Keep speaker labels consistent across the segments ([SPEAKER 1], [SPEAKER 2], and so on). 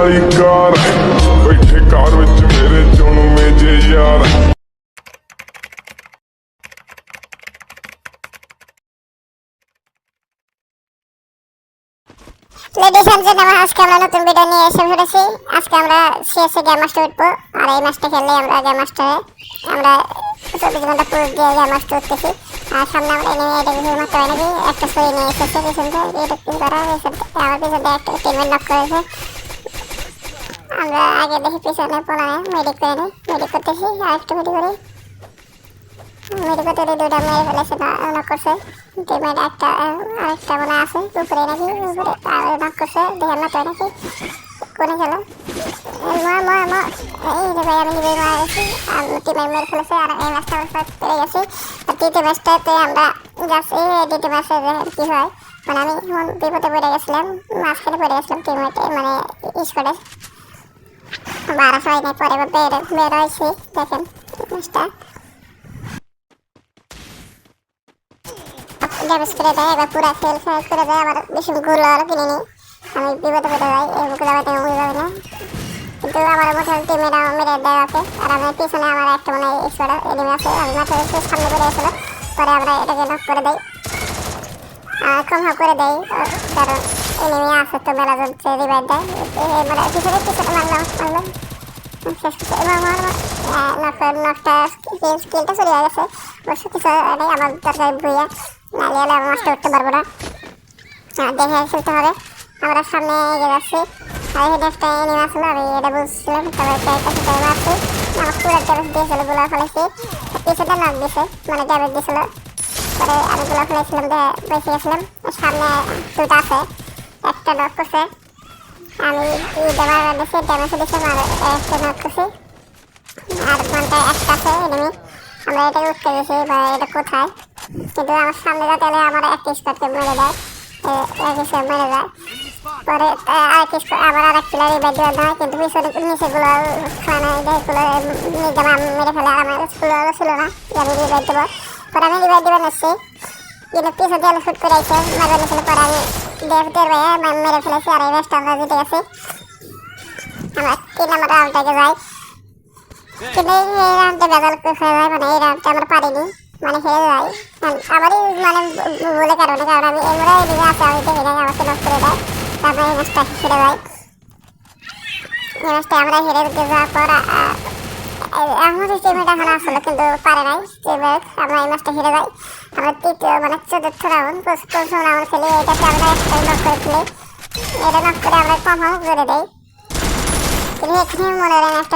[SPEAKER 1] ਆਈ ਕਾਰ ਬੈਠੇ ਕਾਰ ਵਿੱਚ ਮੇਰੇ ਚੁਣਵੇਂ ਜੇ ਯਾਰ
[SPEAKER 2] লেডিস এন্ড জেন্টলম্যান আজকে আমরা নতুন ভিডিও নিয়ে এসে পড়েছি আজকে আমরা সিএসএ গেম মাস্টার উঠবো আর এই ম্যাচটা খেললে আমরা গেম মাস্টারে আমরা চব্বিশ ঘন্টা পুরো দিয়ে গেম মাস্টার উঠতেছি আর সামনে আমরা এনিমি এটা কিছু মারতে হয় নাকি একটা সই নিয়ে এসেছে পিছন থেকে এটা কি করা পিছন থেকে আমার পিছন থেকে একটা টিমের নক করেছে আমরা আগে দেখি পিছনে পলানে মেডিক করে নিই। মেডিক করতেছি, আর একটু মেডিক করি। মেডিক করতে দুটা মেরে ফেলেছে নক করছে। টিমের একটা আরেকটা মনে আছে, উপরে নাকি, উপরে আর নক করছে, দেখে না নাকি। কোনে গেল? মানে মাঝখানে পড়ে গেছিলাম মানে স্কোয়াডে বারো ছয় নাই পরে বের বের হয়েছি দেখেন ম্যাচটা ড্যামেজ করে দেয় এবার পুরো ফেল ফেল করে দেয় আমার বেশি গুলো আরও কিনে নিই আমি বিপদে পড়ে যাই এই বুকে যাওয়াতে উড়ে যাবে না কিন্তু আমার মতো টিমেরা মেরে দেয় ওকে আর আমি পিছনে আমার একটা মানে ইসোরা এনিমি আছে আমি মাঠে এসে সামনে বেড়ে গেছিল পরে আমরা এটাকে নক করে দেই কম করে দেই কারণ এনিমি আছে তো মেলা জনছে রিভাইভ দেয়। মানে পিছনে পিছনে মারলাম মারলাম শেষ করছে এবার আমার নক নকটা স্কিলটা চলে গেছে। অবশ্য কিছু নেই আমার দরকার ভুইয়া নাহলে হলে আমি মাছটা উঠতে পারব না। হ্যাঁ, দেখে খেলতে হবে। আমরা সামনে এগিয়ে যাচ্ছি। আর এখানে একটা এনিমি আসলো আমি এটা বুঝছিলাম তবে একটা একটা মারছি। আমার পুরো ড্যামেজ দিয়েছিলগুলো ফেলেছি। পিছনে নাক দিয়েছে মানে ড্যামেজ দিয়েছিল। পরে আমি গুলো ফেলেছিলাম বেঁচে গেছিলাম। সামনে দুটো আছে। একটা নক করছে আমি ড্যামেজ দিয়েছি ড্যামেজ আর একটা নক করছি আর ঘন্টায় একটা আছে এনিমি আমরা এটাকে উঠতে গেছি, বা এটা কোথায়? কিন্তু আমার সামনে যাতে হলে আমার এক স্কোয়াডকে মেরে দেয়। এক স্কোয়াড মেরে যায় পরে আরেক স্কোয়াড আবার আরেক প্লেয়ার রিভাইভ দেওয়া হয়, কিন্তু পিছনে নিচেগুলো খানা যেগুলো নিজে মেরে ফেলে আর আমার স্কুল ছিল না আমি রিভাইভ দেবো। পরে আমি রিভাইভ দেবেন এসেছি কিন্তু পিছন দিয়ে শুট করে আইছে মারবে নিয়েছিল পরে আমি দেড় ভাইয়া মেরে ফেলেছি আর এই ম্যাচটা আমরা জিতে গেছি। আমরা তিন নম্বর রাউন্ডটাকে যাই। কিন্তু এই রাউন্ডটা বেজাল হয়ে যায় মানে এই রাউন্ডটা আমরা পারিনি মানে হেরে যাই। আমারই মানে ভুলের কারণে, কারণ আমি এমরা এদিকে আছে, আমি দেখি নাই আমাকে নষ্ট করে দেয়। তারপরে এই ম্যাচটা হেরে যাই। এই ম্যাচটা আমরা হেরে যাওয়ার পর আ- আ- আমাদের টিমমেট এখন আসলো কিন্তু পারে নাই টিমমেট আমরা এই ম্যাচটা হেরে যাই। আমরা তৃতীয় মানে চতুর্থ রাউন্ড প্রথম রাউন্ড খেলি এটাতে আমরা একটা নক করে ফেলি এটা নক করে আমরা এখানে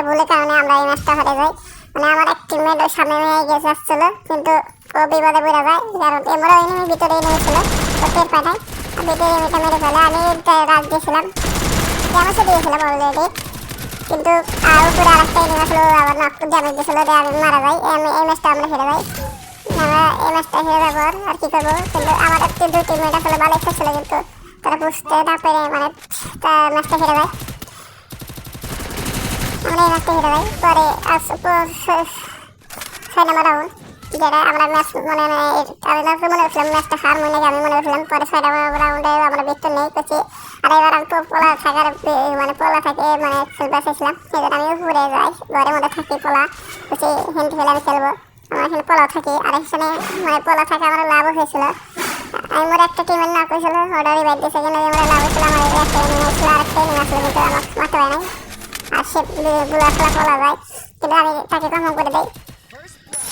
[SPEAKER 2] মনে আমরা এক টিমমেট অলরেডি কিন্তু আর উপরে আরেকটা এনিমাস আসলো আবার নক ড্যামেজ দিয়েছিল, দিয়ে আমি মারা যাই। এই ম্যাচটা আমরা হেরে যাই। আমরা এই ম্যাচটা হেরে যাব আর কি করব? কিন্তু একটু টিম টিমমেট আসলে ভালো খেলছিল কিন্তু তারা বুঝতে না পেরে মানে ম্যাচটা হেরে যায়। আমরা এই ম্যাচটা হেরে যাই। পরে ছয় নম্বর রাউন্ড যেটা আমরা ম্যাচ মনে মনে আমি না মনে করছিলাম ম্যাচটা হার মনে আমি মনে করছিলাম পরে ছয় নম্বর রাউন্ডে আমরা বিত্ত নেই, করছি। আর এবার আমি পোলা থাকার মানে পোলা থাকে মানে খেলতে এসেছিলাম সেই আমি উপরে যাই, ঘরের মধ্যে থাকি পোলা করছি হেন্ড খেলে আমি খেলব। আমার এখানে পোলা থাকি, আর এখানে মানে পোলা থাকে আমার লাভও হয়েছিল। আমি মোর একটা টিমের না করেছিল ওটা রিভাইভ দিয়েছে কিন্তু আমরা লাভ হয়েছিল, আমার একটা এনিমি ছিল আর একটা এনিমি আসলো কিন্তু আমার মারতে নাই। আর সে গুলা খেলা বলা যায়, কিন্তু আমি তাকে কম করে দেই।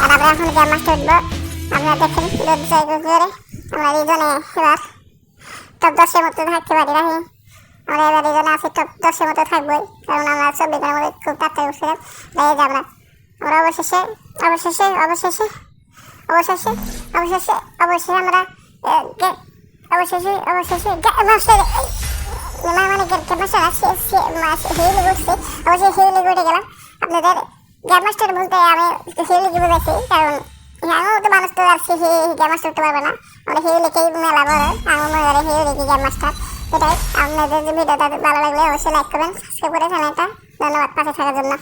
[SPEAKER 2] আর আমরা এখন যে ম্যাচটা উঠবো। আপনারা দেখেন জায়গা করে আমরা রিজনে এবার টপ দশের মতো থাকতে পারি রাহি আমরা এবার রিজনে আছি টপ দশের মতো থাকবোই। কারণ আমরা চব্বিশ ঘণ্টার মধ্যে খুব তাড়াতাড়ি উঠছিলাম। যাই যে আমরা আমরা অবশেষে অবশেষে অবশেষে অবশেষে অবশেষে অবশেষে আমরা অবশেষে অবশেষে মাস্টার মানে গেম মাস্টার আছে হিউলি উঠছে। অবশ্যই হিউলি উঠে গেলাম। আপনাদের গেম মাস্টার বলতে আমি হিউলি লিখে বুঝেছি কারণ আমিও তো মানুষ তো আর সে গেম মাস্টার পারবে না। আমরা হিউলিকেই মেলা বড় আমি মনে করি হিউলি লিখি গেম মাস্টার এটাই আপনাদের ভিডিওটা ভালো লাগলে অবশ্যই লাইক করবেন সাবস্ক্রাইব করে চ্যানেলটা। ধন্যবাদ, পাশে থাকার জন্য।